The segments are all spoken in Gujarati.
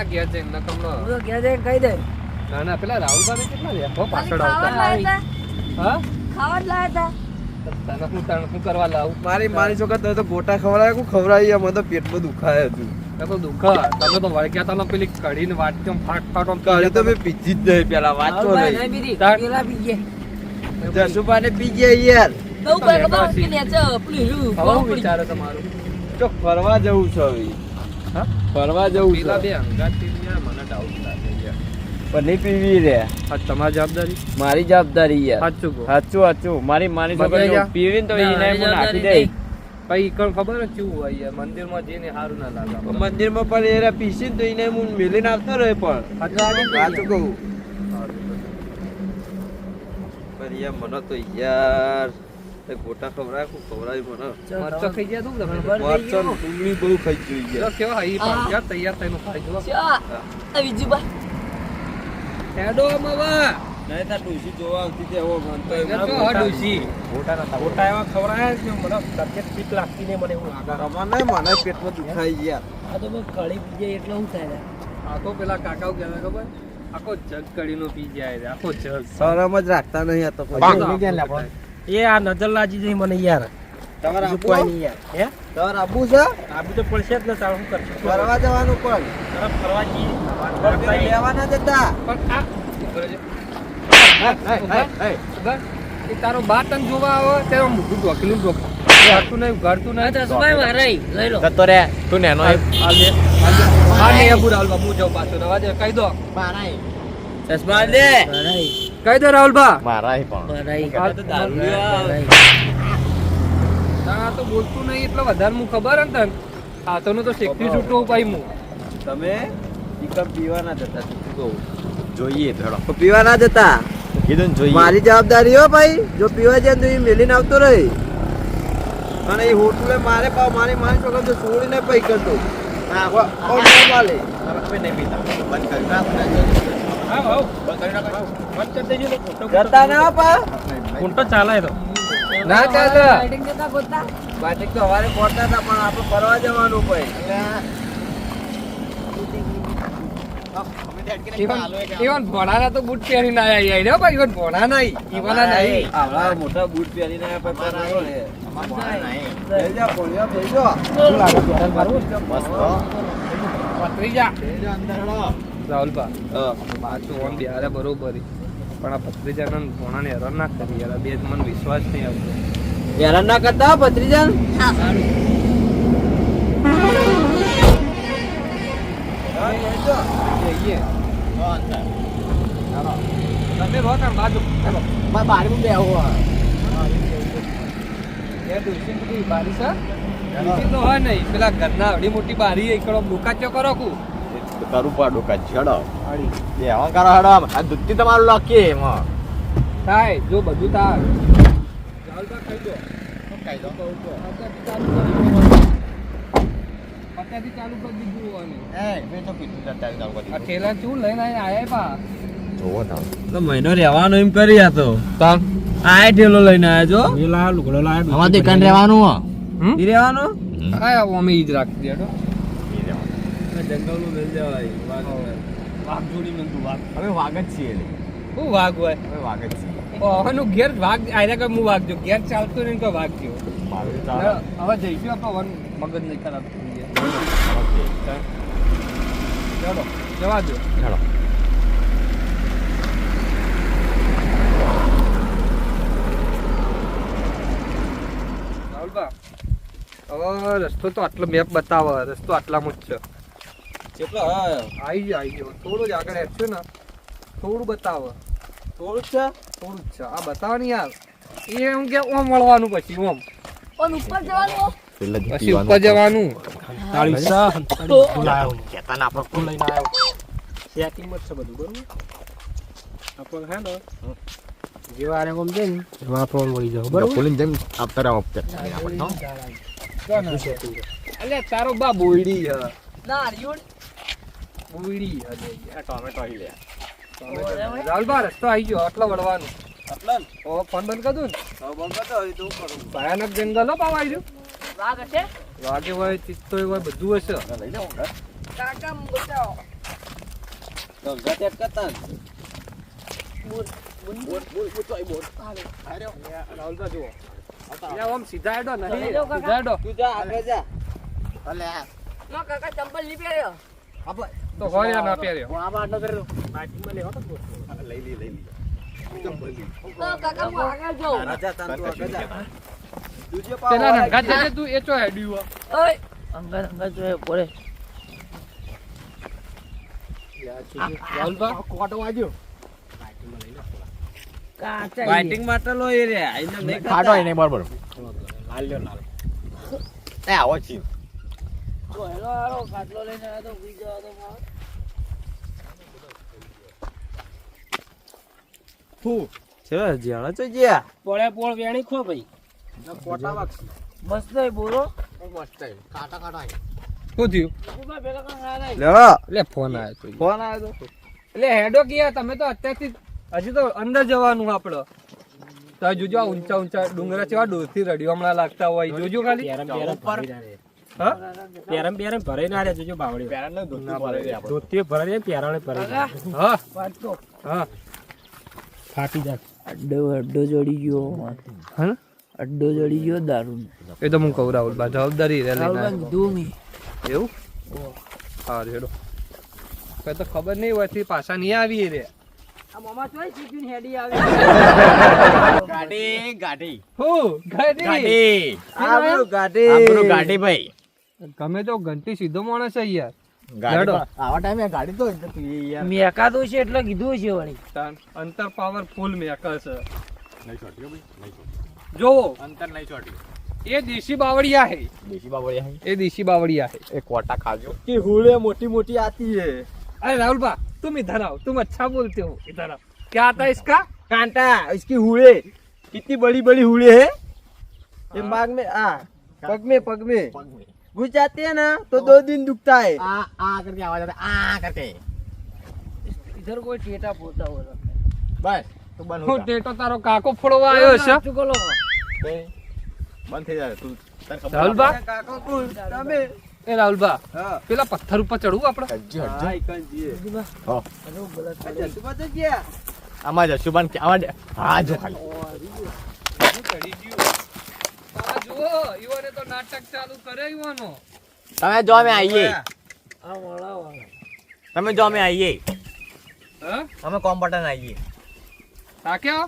ના ઘેર જઈને નકમનો હું તો ઘેર જઈને કહી દે. ના ના પેલા રાહુલભાઈ કેટલા રહ્યા? હો પાછળ આવતા. જ હા? ખાવા લાયા હતા. તને હું તને હું કરવા લાવું. મારી મારી છોકરા તો ગોટા ખવડાય કું ખવડાવી મને તો પેટમાં દુખાય હતું મેં તો દુઃખ. તમે તો વળગ્યા તા ને પેલી કઢીને ફાટ ફાટ આમ કાલે તો મેં પીધી જ નહીં પેલા વાંચો નહીં. નહીં પીધી. તાર- પેલા પી ગયા. પી ગયા યાર. કે ને પેલું બહુ વિચારે તમારું. તો ફરવા જવું છે હવે. હા? ફરવા જવું પેલા છે. બે અંગાથી યાર મને ડાઉટ લાગે પણ નહીં પીવી રે. આ તમારી જવાબદારી? મારી જવાબદારી યાર સાચું સાચું સાચું. મારી છોકરી જા. તો એને હું નાખી જવાબદારી પછી ઈકણ ખબર કેવું હોય યાર? મંદિરમાં જઈને સારું ના લાગે મંદિરમાં પણ એ પીસી તો એને હું મેલીને આવતો રહે પણ. સાચું સાચું કહું. પણ યાર મને તો યાર એ ગોટા ખવરાય કું ખવરાય મને. મરચો ખાઈ ગયા તું તમે. મરચાં ને ડુંગળી બહુ ખાઈ જોઈ ગયા કેવા? હઈ હા. પાક્યા તૈયાર થઈને ખાઈ જો ચા. આ બીજું બા. હેડો મવા નહીં તા ડુસી જોવા આવતી તે હો મન તો જો ગોટા ના ગોટા એવા ખવરાય છે મને તબિયત પીક લાગતી ને મને એવું લાગા. રમા નહીં મને પેટમાં દુખાઈ ગયા આ તો મેં કળી પી જાય એટલે હું થાય આખો આ તો પેલા કાકાઓ કહેવાય ખબર? આખો જગ કડીનો પી જાય આખો જગ. શરમ જ રાખતા નહીં આ તો કોઈ. એ આ નજર લાજી જઈ મને યાર તમારે આબુ કોઈ નહીં યાર હે તમારે આબુ છે આબુ તો પડશે જ ને તાર શું કરશું ફરવા જવાનું પણ તરફ ફરવા જઈએ લેવાના જતા પણ આ. તારો બા તને જોવા આવે ત્યારે આમ મોઢું ઢોકીલું ઢોક- એ નહીં આ નહીં ચશ્મા મારે લઈ લો જતો રે તું નેનો. હા, જાઉં પાછો. રવા દે, કહી દો ચશ્મા દે ભરાઈ કહી દો રાહુલભા. મારાય પણ. તો. ના બોલતું નહીં એટલે વધારે હું ખબર હે ને તને? હાથોનું તો શેકથી છૂટો ભાઈ હું તમે પિકઅપ કપ પીવાના જતા કહું? જોઈએ ભેળો. પીવાના જ હતા કીધું જોઈએ. મારી જવાબદારી હો ભાઈ જો પીવા જાય તો એ મેલીને આવતો રહી. અને એ હોટલે મારે પાવ મારી મારી છોકરા તો છોડીને પૈ કરતો હા હો માલે નહીં પીતા. બંધ કરી. ને. જતા ના પા. ફોટો ચાલે તો. ના ચાલે. રાઇડિંગ જતા ગોતા. બાજુ તો હવારે પહોંચતા હતા પણ આપણે ફરવા જવાનું ભાઈ ઇવન તો બૂટ પહેરીને ના યાર હો ભાઈ. ઇવન ભોણા નહીં ઈવાના નહીં. આવડા મોટા બૂટ પહેરીને આયા પણ પહેરવાનો રે. ભેજો, ભોળિયો, રાહુલભા. પાછું ઓમ બિહારે બરોબર પણ આ ભત્રીજાને ને હેરાન ના કરી યાર. બે મને વિશ્વાસ નહીં આવતો. હેરાન ના કરતા ભત્રીજા? તમે રહો બાજુ. બારી તો હોય નહીં. પેલા ઘરના આવડી મોટી બારી એકડો કડો કરો કુ? કરું પાડો કા છેડો એ હવા કરો હેડો આ દુત્તી તમારું લાખી એમાં. થાય જો બધું થાય ચાલતા ખાઈ દો અત્યારથી ચાલુ કરી ચાલુ કરી દીધું આ ઠેલા ચૂ લઈને આયા પા જોવો ના. તો મહિનો રહેવાનો એમ કરી આ તો. આ ઠેલો લઈને આયા જો એ લાયા લુગડો લાયા અમાર રહેવાનું હમ? ઈ રહેવાનો? આયા અમે ઈ જ રાખી દેડો જંગલનું લઈ જવાય. વાઘ જોડી. નતું વાઘ. અમે વાઘ જ છીએ. શું વાઘ હોય? હવે વાઘ જ છીએ. ઓહનું ઘેર વાઘ આયરા કે હું વાઘ જો ઘેર ચાલતો નહીં તો વાઘ જો હવે જઈશું આપણે વન મગજ નહીં ખરાબ થઈ જાય ઓકે. જવા દો ચાલો. હવે રસ્તો તો આટલો મેપ બતાવે રસ્તો આટલામાં જ છે. કેટલો? આવી ગયો આવી ગયો. થોડું જ આગળ હેઠશે ને. થોડું બતાવો. છે? થોડું છે. આ બતાવે ને યાર. એ એમ કે ઓમ વળવાનું પછી ઓમ. પણ ઉપર જવાનું? પછી ઉપર જવાનું. તાળી સા. હું લાયો કેતા ના લઈને આવ્યો. સેટિંગ જ છે બધું બરોબર? આપણે હે ને? જેવા આને કોમ દે ને એવા આપણે જાવ બરોબર? પોલીસ જેમ આપતા રહો આપતા અલ્યા તારો બા બોયડી હે ના હરિયોડ બોયડી હે લે ટોમેટો આવી લે રાહુલબા રસ્તો આવી ગયો આટલો વળવાનું. આટલા ઓ ફોન બંધ કર દઉં ને. બંધ કર તો હું કરું. ભયાનક જંગલ હો પાવા આવી વાઘ હશે? વાગે હોય ચિત્તો હોય બધું હશે. લઈ જાઓ ઊંઘા. કાકા બચાવો તો ત્યાં કરતા. બોલ બોલ. બોલ, બોલ, તો આઈ બોલ. રાહુલભા જુઓ. અહીંયા આમ સીધા હેડો નહીં. સીધા હેડો. તું જા આગળ જા. નો કાકા ચંપલ નહીં પહેર્યો તો હોય ના પહેર્યો લઈ લી લઈ લી. તો કાકા હું આગળ જાઉં. રાજા તાન આગળ જા. દૂજે પેલા રંગા જજે તું એ હેડ્યું ઓય. અંગા અંગા જોયે પડે રાહુલભા કોટો વાગ્યો. કાચા ફાઇટિંગ માટે લો એ રે નહીં ખાટો ખાતા. બરોબર. હાલ્યો ના એ આવો છે તો હેલો કાટલો લઈને આવ્યો તો ઉઈ જવા તો મારો. ચલો જાણો છો જ્યા પોળે પોળ વેણી ખો ભાઈ કોટા વાગશે મસ્ત હે બોલો મસ્ત કાટા કાટા શું થયું ઊભા પેલા કાં ના થાય. લેવો એટલે ફોન આવ્યો તો ફોન આવ્યો તો એટલે હેડો ગયા તમે તો અત્યારથી હજી તો અંદર જવાનું આપડે તો જોજો ઊંચા ઊંચા ડુંગરા છે દૂરથી રડિયો હમણાં લાગતા હોય જોજો ખાલી પેરમ પેરમ ભરાઈ ના રે જોજો બાવળી પેરા ને દૂધ ભરે રે ધોતી રે પેરાણે હા. હા. ફાટી અડ્ડો અડ્ડો જડી ગયો. હા? અડ્ડો જડી ગયો દારૂ એ તો હું કહું રાહુલ બા જવાબદારી રે લઈને એવું? હા રેડો. કઈ તો ખબર નહીં હોયથી પાછા નહીં આવી રે. આ મામા ચોય ચીકીને હેડી આવે. ગાડી ગાડી. ગાડી. ગાડી. આબરૂ ગાડી. આપણું ગાડી ભાઈ. ગમે તો ઘંટી સીધો માણસ છે યાર ગાડી લેડો. તો- આવા ટાઈમે ગાડી તો એટલે તું એ યાર મેકાતું છે એટલે કીધું છે વળી તાન અંતર પાવર ફૂલ મેકર છે નહીં છોટ્યો ભાઈ નહીં છોટ્યો. જોવો અંતર નહીં છોટ્યું એ દેશી બાવળિયા હે દેશી બાબા હે એ દેશી બાવળિયા હે એ કોટા ખાજો की हुड़े मोटी मोटी आती है अरे राहुल बा तुम इधर आओ तुम अच्छा बोलते हो इधर आओ क्या आता है इसका कांटा इसकी हुड़े कितनी बड़ी बड़ी हुड़े है ये मांग में आ पग में पग में પગ में घुस जाते हैं ना तो दो दिन दुखता है આ આ કરકે આવાજ આવે આ કરકે ઇધર કોઈ ટેટા પોતા હોય બસ તું બંધ હું હો જા. ટેટો તારો કાકો ફોડવા આવ્યો છે ચુકલો બે. બંધ થઈ જાય તું તને ખબર રાહુલ બા काको कुल तबे એ રાહુલ બા हां પેલા પથ્થર ઉપર ચડવું આપણે હજી, હજી. हां इकन जी હો. अच्छा सुबह तो किया આમાં જશુબાન કે આવા દે. હા જો ખાલી નાટક ચાલુ કરાવવાનો તમે જો અમે આવીએ તમે જો અમે આવીએ અમે કોમ્પટન આવીએ તાક્યો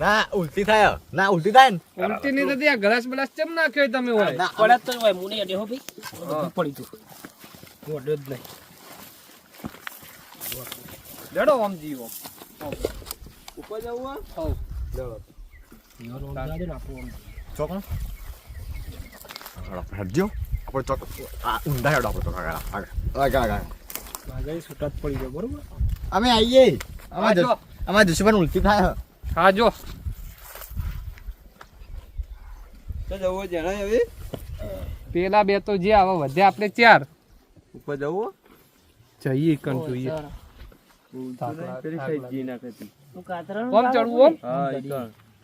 ના ઉલટી થાય. ના ઉલટી થાય ને. ઉલટી ની તો ગ્લાસ બ્લાસ ચમ નાખ્યો તમે હોય? ના પડત તો હોય. મુને અડે હો ભાઈ. પડી તું મોડે જ નહીં. ડડો આમ જીવો. ઉપર જવું હા ડડો યાર ઓન જાજો ના આપો ચોકણ? પેલા બે તો જે આવા વધ્યા આપણે ચાર. ઉપર જવું. જઈએ કણ જોઈએ. ઓમ ચડવું ઓમ?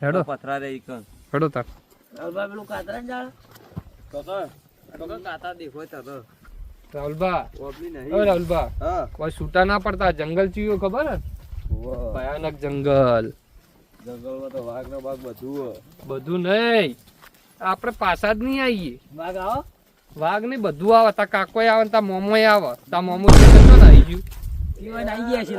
હેડો. પથરા રે ઈકણ હેડો તાર. પેલું કાતરા જાળ જંગલ ચીયો ખબર ભયાનક જંગલ. જંગલમાં તો વાઘ ના વાઘ બધું બધું નહીં. આપડે પાછા જ નહીં આવીએ. વાઘ વાઘ ને બધું આવે. તા કાકો આવે તા મોમો આવે. તા મોમો આવી ગયું આવી ગયા છે